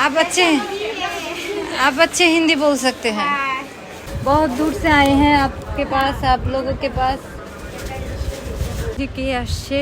आप अच्छे आप अच्छे हिंदी बोल सकते हैं बहुत दूर से आए हैं आपके पास आप लोगों के पास যে কে আসছে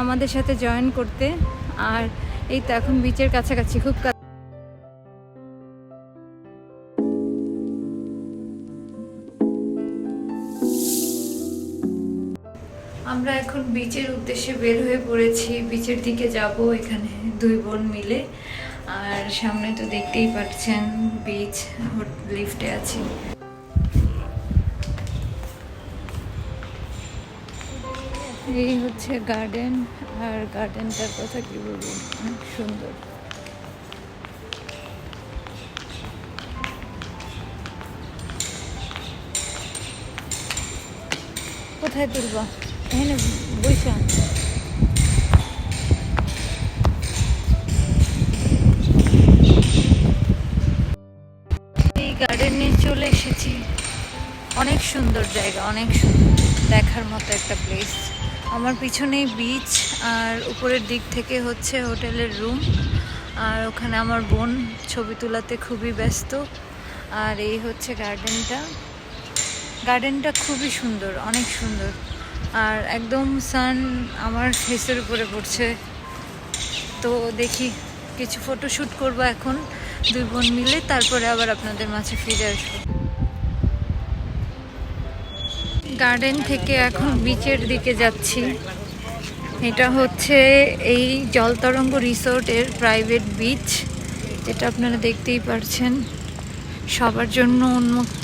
আমাদের সাথে জয়েন করতে আর এই তো এখন বিচের কাছাকাছি খুব কা- আমরা এখন বিচের উদ্দেশ্যে বের হয়ে পড়েছি বিচের দিকে যাব এখানে দুই বোন মিলে আর সামনে তো দেখতেই পাচ্ছেন বিচ লিফটে আছি। এই হচ্ছে গার্ডেন আর গার্ডেনটার কথা কি বলব? অনেক সুন্দর। কোথায় তুলবা? এখানে বৈশা জায়গা, অনেক দেখার মতো একটা প্লেস আমার পিছনেই বিচ আর উপরের দিক থেকে হচ্ছে হোটেলের রুম আর ওখানে আমার বোন ছবি তোলাতে খুবই ব্যস্ত। আর এই হচ্ছে গার্ডেনটা গার্ডেনটা খুবই সুন্দর, অনেক সুন্দর। আর একদম সান আমার ফেসের উপরে পড়ছে। তো দেখি, কিছু ফটোশ্যুট করব এখন, দুই বোন মিলে, তারপরে আবার আপনাদের মাঝে ফিরে আসব। গার্ডেন থেকে এখন বিচের দিকে যাচ্ছি। এটা হচ্ছে এই জলতরঙ্গ রিসোর্টের প্রাইভেট বিচ এটা আপনারা দেখতেই পারছেন। সবার জন্য উন্মুক্ত।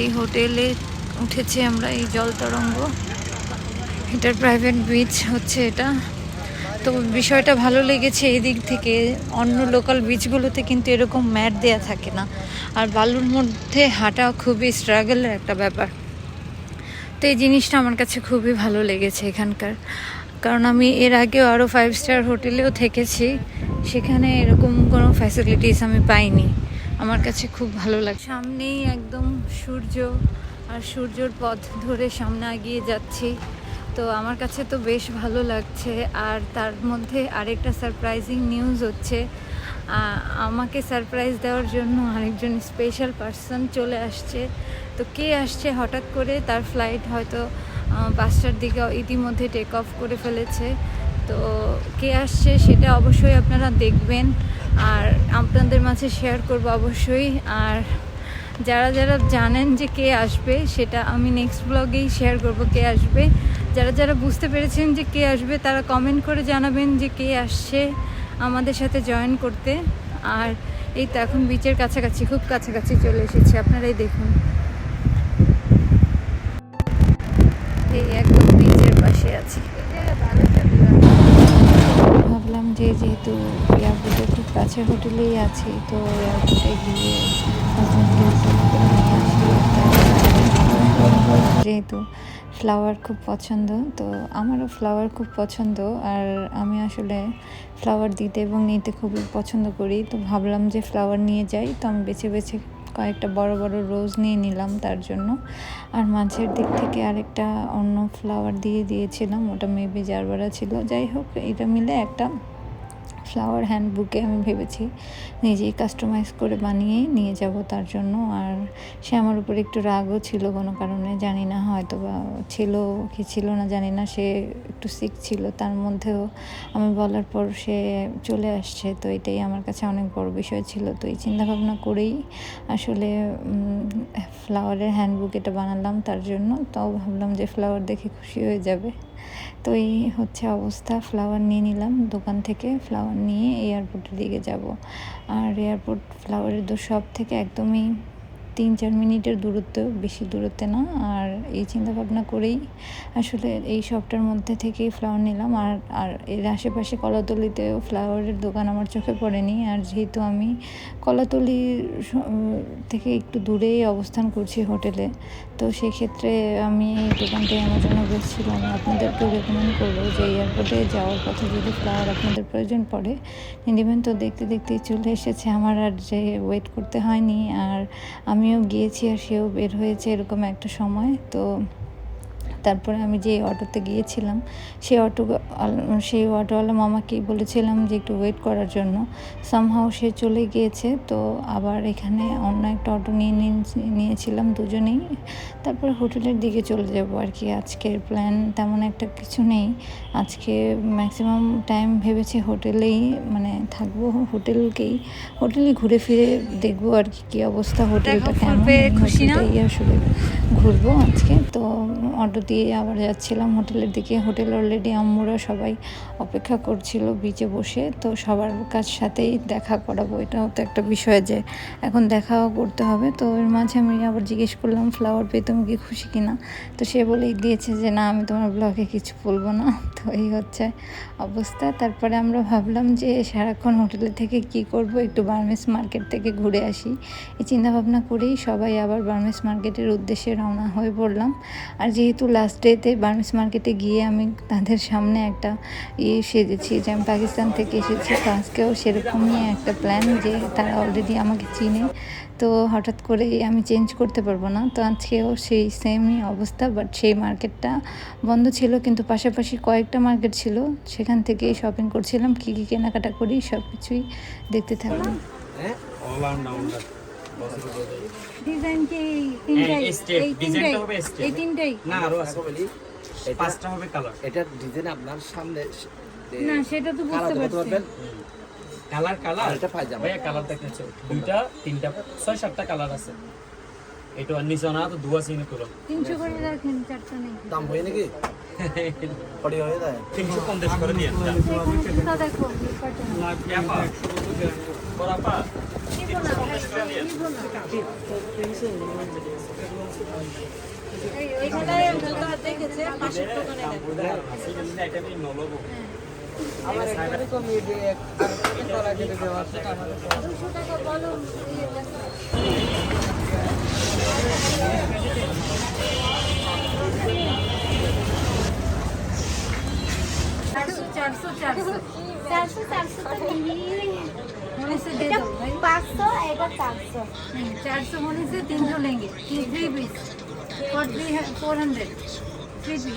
এই হোটেলে উঠেছি আমরা এই জলতরঙ্গ এটার প্রাইভেট বিচ হচ্ছে এটা। তো বিষয়টা ভালো লেগেছে এই দিক থেকে। অন্য লোকাল বিচগুলোতে কিন্তু এরকম ম্যাট দেয়া থাকে না। আর বালুর মধ্যে হাঁটা খুবই স্ট্রাগলের একটা ব্যাপার। তো এই জিনিসটা আমার কাছে খুবই ভালো লেগেছে এখানকার। কারণ আমি এর আগেও আরও ফাইভ স্টার হোটেলেও থেকেছি, সেখানে এরকম কোনো ফ্যাসিলিটিস আমি পাইনি। আমার কাছে খুব ভালো লাগে। সামনেই একদম সূর্য, আর সূর্যর পথ ধরে সামনে এগিয়ে যাচ্ছি। তো আমার কাছে তো বেশ ভালো লাগছে, আর তার মধ্যে আরেকটা সারপ্রাইজিং নিউজ হচ্ছে আমাকে সারপ্রাইজ দেওয়ার জন্য আরেকজন স্পেশাল পার্সন চলে আসছে। তো কে আসছে হঠাৎ করে? তার ফ্লাইট হয়তো পাঁচটার দিকে ইতিমধ্যে টেক অফ করে ফেলেছে। তো কে আসছে সেটা অবশ্যই আপনারা দেখবেন। আর আপনাদের মাঝে শেয়ার করব অবশ্যই। আর যারা যারা জানেন যে কে আসবে, সেটা আমি নেক্সট ব্লগেই শেয়ার করব কে আসবে। যারা যারা বুঝতে পেরেছেন যে কে আসবে, তারা কমেন্ট করে জানাবেন যে কে আসছে আমাদের সাথে জয়েন করতে। আর এই তো এখন বিচের কাছাকাছি, খুব কাছাকাছি চলে এসেছি। আপনারাই দেখুন। একদম বিচের পাশে আছি। ভাবলাম যে যেহেতু এয়ারপোর্টের খুব কাছে হোটেলেই আছি, তো এয়ারপোর্টে গিয়ে যেহেতু ফ্লাওয়ার খুব পছন্দ, তো আমারও ফ্লাওয়ার খুব পছন্দ। আর আমি আসলে ফ্লাওয়ার দিতে এবং নিতে খুবই পছন্দ করি। তো ভাবলাম যে ফ্লাওয়ার নিয়ে যাই, তো আমি বেছে বেছে কয়েকটা বড় বড় রোজ নিয়ে নিলাম তার জন্য। আর মাঝের দিক থেকে আরেকটা অন্য ফ্লাওয়ার দিয়ে দিয়েছিলাম, ওটা মেবি জারবারা ছিল। যাই হোক, এটা মিলে একটা ফ্লাওয়ার হ্যান্ডবুকে আমি ভেবেছি নিজেই কাস্টমাইজ করে বানিয়ে নিয়ে যাব তার জন্য। আর সে আমার উপরে একটু রাগও ছিল কোনো কারণে, জানি না হয়তো বা ছিল কি ছিল না, জানি না, সে একটু সিক ছিল। তার মধ্যেও আমি বলার পর সে চলে আসছে, তো এটাই আমার কাছে অনেক বড় বিষয় ছিল। তো এই চিন্তাভাবনা করেই আসলে ফ্লাওয়ারের হ্যান্ডবুক এটা বানালাম তার জন্য। তাও ভাবলাম যে ফ্লাওয়ার দেখে খুশি হয়ে যাবে। তো এই হচ্ছে অবস্থা। ফ্লাওয়ার নিয়ে নিলাম দোকান থেকে। ফ্লাওয়ার নিয়ে এয়ারপোর্টের দিকে যাব। আর এয়ারপোর্ট ফ্লাওয়ারের তো সব থেকে একদমই তিন, চার মিনিটের দূরত্ব, বেশি দূরত্বে না। আর এই চিন্তা ভাবনা করেই আসলে এই শপটার মধ্যে থেকেই ফ্লাওয়ার নিলাম। আর আর এর আশেপাশে কলাতলিতেও ফ্লাওয়ারের দোকান আমার চোখে পড়েনি। আর যেহেতু আমি কলাতলির থেকে একটু দূরেই অবস্থান করছি হোটেলে, তো সেক্ষেত্রে আমি এই দোকানটাই আমার জন্য বেস্ট ছিল আমি আপনাদেরকেও রেকমেন্ড করব যে এয়ারপোর্টে যাওয়ার পথে যদি ফ্লাওয়ার আপনাদের প্রয়োজন পড়ে নিয়ে তো দেখতে, দেখতেই চলে এসেছে। আমার আর যে ওয়েট করতে হয়নি। আর আমিও গিয়েছি আর সেও বের হয়েছে এরকম একটা সময় তো তারপরে আমি যে অটোতে গিয়েছিলাম সেই অটো সেই অটোওয়ালা মামাকেই বলেছিলাম যে একটু ওয়েট করার জন্য। সামহাও সে চলে গিয়েছে তো আবার এখানে অন্য একটা অটো নিয়ে নিয়ে- নিয়েছিলাম দুজনেই। তারপরে হোটেলের দিকে চলে যাব আর কি আজকের প্ল্যান তেমন একটা কিছু নেই। আজকে ম্যাক্সিমাম টাইম ভেবেছি হোটেলেই মানে থাকব হোটেলকেই হোটেলে ঘুরে ফিরে দেখব আর কি কী অবস্থা হোটেলটা কেমন খুশি না? আসলে ঘুরবো আজকে তো অটো দিয়ে আবার যাচ্ছিলাম হোটেলের দিকে। হোটেল অলরেডি আম্মুরা সবাই অপেক্ষা করছিল বিচে বসে। তো সবার কাছ সাথেই দেখা করাবো। এটাও তো একটা বিষয় যে এখন দেখাও করতে হবে। তো এর মাঝে আমি আবার জিজ্ঞেস করলাম ফ্লাওয়ার পেয়ে তুমি কি খুশি কিনা? তো সে বলেই দিয়েছে যে, না, আমি তোমার ব্লগে কিছু বলব না। তো এই হচ্ছে অবস্থা। তারপরে আমরা ভাবলাম যে সারাক্ষণ হোটেলে থেকে কি করব? একটু বার্মেস মার্কেট থেকে ঘুরে আসি। এই চিন্তা ভাবনা করেই সবাই আবার বার্মেস মার্কেটের উদ্দেশ্যে রওনা হয়ে পড়লাম। আর যেহেতু লাস্ট ডেতে বার্মেস মার্কেটে গিয়ে আমি তাদের সামনে একটা ইয়ে সেজেছি যে আমি পাকিস্তান থেকে এসেছি তো আজকেও সেরকমই একটা প্ল্যান যে তারা অলরেডি আমাকে চিনে। তো হঠাৎ করে আমি চেঞ্জ করতে পারব না। তো আজকেও সেই সেমই অবস্থা বাট সেই মার্কেটটা বন্ধ ছিল কিন্তু পাশাপাশি কয়েকটা মার্কেট ছিল। সেখান থেকেই শপিং করছিলাম কী কী কেনাকাটা করি সব কিছুই দেখতে থাকলাম অলরাউন্ডার ডিজাইন কি তিনটাই? straight, এই design তিনটাই? টা হবে straight। এই তিনটাই? না আরও আছে। পাঁচটা হবে কালার এটার ডিজাইন আপনার সামনে না সেটা তো বুঝতে কালার কালার কালার এটা পায়জামা। ভাইয়া কালার দেখতেছো দুইটা তিনটা ছয় সাতটা কালার আছে। এটা নিচে না তো দুয়া সিনে তুলো। তিনশো করে রাখেন চারটা নেই। দাম হয় নাকি? পড়ি হয়ে যায়। করে দেখো চারশো, চারশো, চারশো। চারশো होने से दे दो भाई। पाँच सौ चार सौ? नहीं चार सौ होने से तीन सौ लेंगे। थ्री और three four hundred three you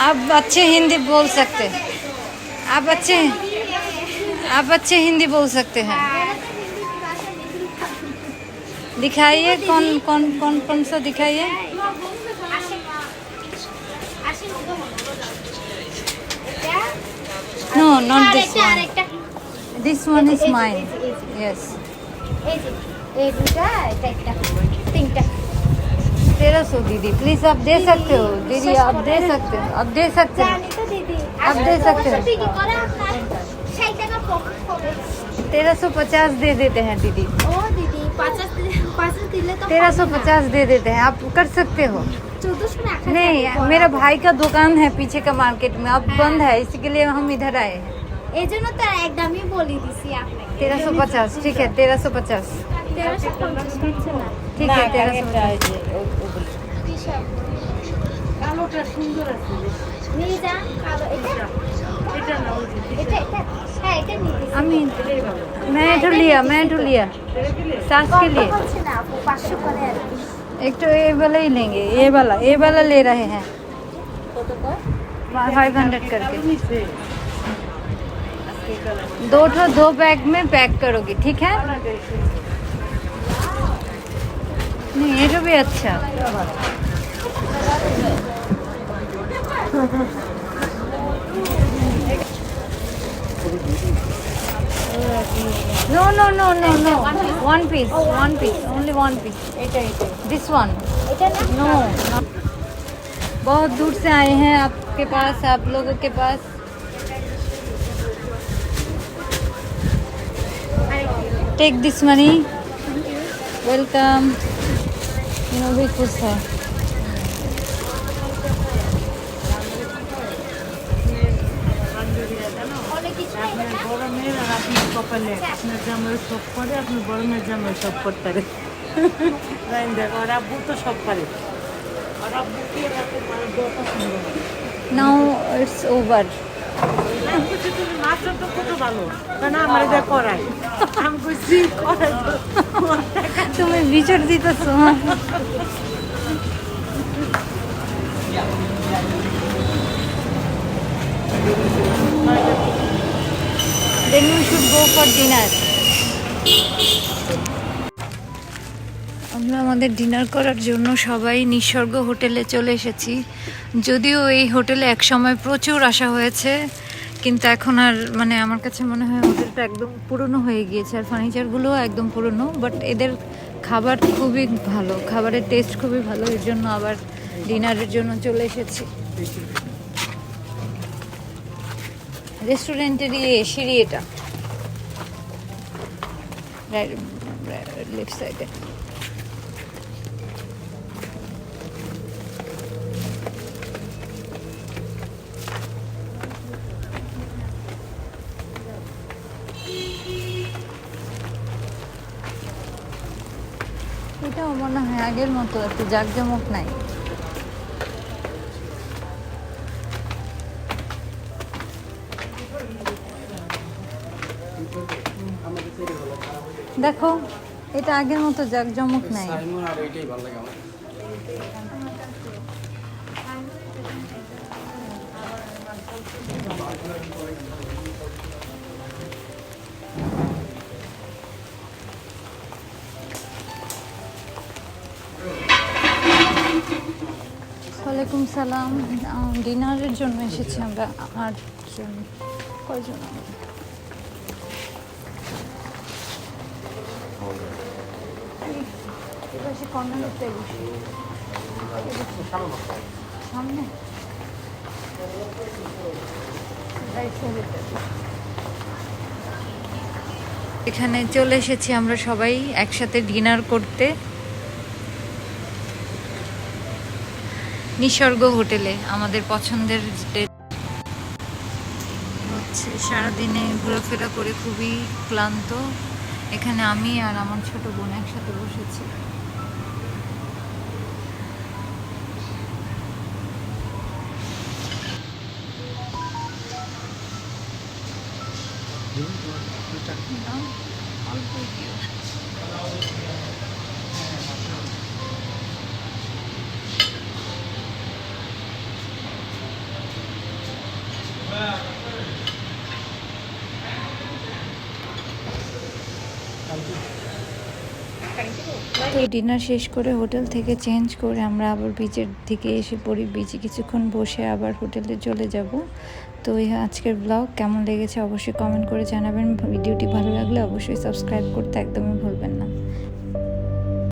आप अच्छे हिंदी बोल सकते आप अच्छे आप अच्छे हिंदी बोल सकते हैं दिखाइए कौन कौन कौन कौन सा दिखाइए no not this one this one is mine yes तेरह सौ दीदी प्लीज आप दे सकते हो दीदी आप दे सकते हो आप दे सकते हो आप दे सकते हो तेरह सौ पचास दे देते हैं दीदी। ओ दीदी तेरह सौ पचास दे देते हैं आप कर सकते हो। नहीं मेरा भाई का दुकान है पीछे का मार्केट में अब बंद है इसके लिए हम इधर आए हैं। एकदम ही बोली थी आपने। तेरह सौ पचास ठीक है तेरह सौ पचास। ठीक है तेरह सौ पचास। কালোটা সুন্দর আছে বেশ। নিয়ে যান কালো এটা এটা না ওই যে এটা এটা হ্যাঁ এটা নিয়ে দিছি। अम्मी এটাই ভালো मैं तो लिया मैं तो लिया এটা দিলে सास के কত लिए হচ্ছে না আপু পাঁচশো করে আর কি एक तो ये वाला ही लेंगे ये वाला ये वाला ले रहे हैं কত কর फाइव हंड्रेड करके নিচে दो ठो दो बैग में पैक करोगी ठीक है नहीं ये तो भी अच्छा No, no, no, no, no. One piece. One piece. Only one piece. This one. No. बहुत दूर से आए हैं आपके पास आप लोगों के पास take this money welcome no भी खुश है কপালে আপনার জামাই সব করে আপনার বড় মেয়ের জামাই সব করতে পারে। দেখো আর আব্বু তো সব পারে আর আপনি কি নাও ইটস ওভার তুমি তো কত ভালো। Then we should go for dinner. আমরা আমাদের ডিনার করার জন্য সবাই নিসর্গ হোটেলে চলে এসেছি। যদিও এই হোটেলে এক সময় প্রচুর আসা হয়েছে, কিন্তু এখন আর মানে আমার কাছে মনে হয় হোটেলটা একদম পুরনো হয়ে গিয়েছে। আর ফার্নিচারগুলোও একদম পুরনো বাট এদের খাবার খুবই ভালো। খাবারের টেস্ট খুবই ভালো, এর জন্য আবার ডিনারের জন্য চলে এসেছি। রেস্টুরেন্টেরই সিঁড়ি এটা। লেফট সাইডে এটাও মনে হয় আগের মতো এত জাঁকজমক নাই। দেখো এটা আগের মতো জাঁকজমক নাই। ওয়ালাইকুম সালাম। ডিনারের জন্য এসেছি আমরা। আটজন কয়জন আমরা? এই- এখানে চলে এসেছি আমরা সবাই একসাথে ডিনার করতে। নিসর্গ হোটেলে, আমাদের পছন্দের হচ্ছে সারাদিনে ঘোরাফেরা করে খুবই ক্লান্ত। এখানে আমি আর আমার ছোট বোন একসাথে বসেছি। তো ডিনার শেষ করে হোটেল থেকে চেঞ্জ করে আমরা আবার বিচের দিকে এসে পড়ি বিচে কিছুক্ষণ বসে আবার হোটেলে চলে যাব। তো এই আজকের ব্লগ কেমন লেগেছে অবশ্যই কমেন্ট করে জানাবেন। ভিডিওটি ভালো লাগলে অবশ্যই সাবস্ক্রাইব করতে একদমই ভুলবেন না।